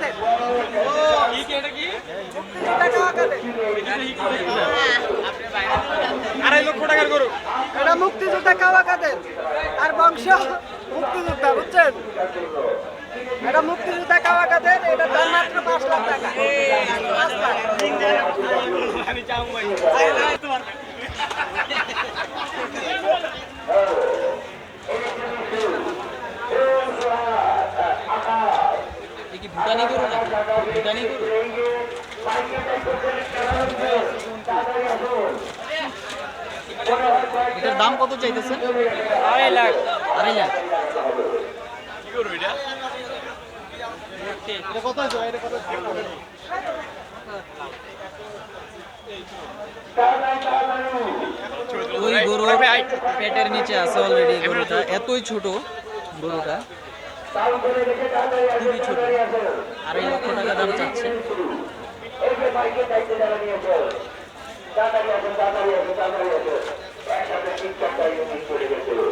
কাদের মুক্তিযোদ্ধা কাওয়া কাদের আড়াই লক্ষ টাকার গরু। এটা মুক্তিযোদ্ধা কাওয়া কাদের আর বংশ মুক্তিযোদ্ধা বুঝছেন? এটা মুক্তিযোদ্ধা কাওয়া কাদের এটা দাম মাত্র পাঁচ লাখ টাকা। পাঁচ লাখ আমি ভুটানি গরু না ভুটানি গরু এটার দাম কত চাইতেছেন আড়াই লাখ। আড়াই লাখ। কি করব এটা? ওই গরুর পেটের নিচে আছে অলরেডি গরুটা। এতই ছোট গরুটা। খুবই ছোট। আড়াই লক্ষ টাকা দাম চাচ্ছে। তাড়াতাড়ি আসুন তাড়াতাড়ি আসুন তাড়াতাড়ি আসুন